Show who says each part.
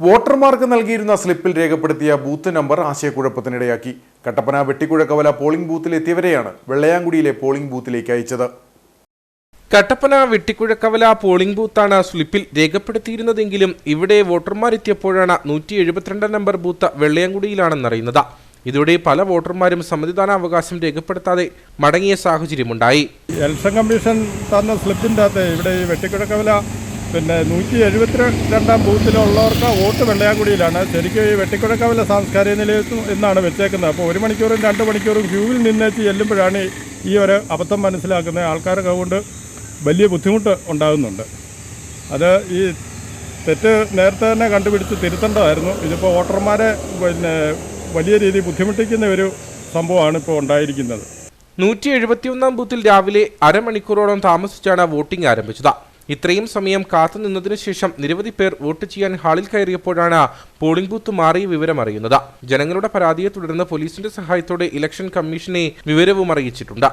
Speaker 1: വോട്ടർമാർക്ക് നൽകിയിരുന്ന സ്ലിപ്പിൽ രേഖപ്പെടുത്തിയ ബൂത്ത് നമ്പർ ആശയക്കുഴപ്പത്തിനിടയാക്കി. കട്ടപ്പന വെട്ടിക്കുഴക്കവല പോളിംഗ് ബൂത്തിലെത്തിയവരെയാണ് വെള്ളയാങ്കുടിയിലെ പോളിംഗ് ബൂത്തിലേക്ക് അയച്ചത്.
Speaker 2: കട്ടപ്പന വെട്ടിക്കുഴക്കവല പോളിംഗ് ബൂത്താണ് സ്ലിപ്പിൽ രേഖപ്പെടുത്തിയിരുന്നതെങ്കിലും ഇവിടെ വോട്ടർമാരെത്തിയപ്പോഴാണ് നൂറ്റി എഴുപത്തിരണ്ട് നമ്പർ ബൂത്ത് വെള്ളയാങ്കുടിയിലാണെന്നറിയുന്നത് ഇതോടെ പല വോട്ടർമാരും സമ്മതിദാനാവകാശം രേഖപ്പെടുത്താതെ മടങ്ങിയ സാഹചര്യമുണ്ടായി.
Speaker 3: ഇലക്ഷൻ കമ്മീഷൻ തന്ന സ്ലിപ്പിന്റെ അകത്ത് ഇവിടെ ഈ വെട്ടിക്കുഴക്കവല പിന്നെ നൂറ്റി എഴുപത്തിരണ്ടാം ബൂത്തിലുള്ളവർക്ക് വോട്ട് വെള്ളയാങ്കുടിയിലാണ്. ശരിക്കും ഈ വെട്ടിക്കുഴക്കാവില സാംസ്കാരിക നിലയത്തും എന്നാണ് വെച്ചേക്കുന്നത്. അപ്പോൾ ഒരു മണിക്കൂറും രണ്ട് മണിക്കൂറും ക്യൂവിൽ നിന്നേച്ച് ചെല്ലുമ്പോഴാണ് ഈ ഒരു അബദ്ധം മനസ്സിലാക്കുന്നത് ആൾക്കാർക്ക് കൊണ്ട് വലിയ ബുദ്ധിമുട്ട് ഉണ്ടാകുന്നുണ്ട്. അത് ഈ തെറ്റ് നേരത്തെ തന്നെ കണ്ടുപിടിച്ച് തിരുത്തേണ്ടതായിരുന്നു. ഇതിപ്പോൾ വോട്ടർമാരെ പിന്നെ വലിയ രീതിയിൽ ബുദ്ധിമുട്ടിക്കുന്ന ഒരു സംഭവമാണ് ഇപ്പോൾ ഉണ്ടായിരിക്കുന്നത്.
Speaker 2: നൂറ്റി എഴുപത്തിയൊന്നാം ബൂത്തിൽ രാവിലെ അരമണിക്കൂറോളം താമസിച്ചാണ് വോട്ടിംഗ് ആരംഭിച്ചത്. ഇത്രയും സമയം കാത്തുനിന്നതിനു ശേഷം നിരവധി പേർ വോട്ട് ചെയ്യാൻ ഹാളിൽ കയറിയപ്പോഴാണ് പോളിംഗ് ബൂത്ത് മാറിയ വിവരം അറിയുന്നത്. ജനങ്ങളുടെ പരാതിയെ തുടർന്ന് പോലീസിന്റെ സഹായത്തോടെ ഇലക്ഷൻ കമ്മീഷനെ വിവരവും അറിയിച്ചിട്ടുണ്ട്.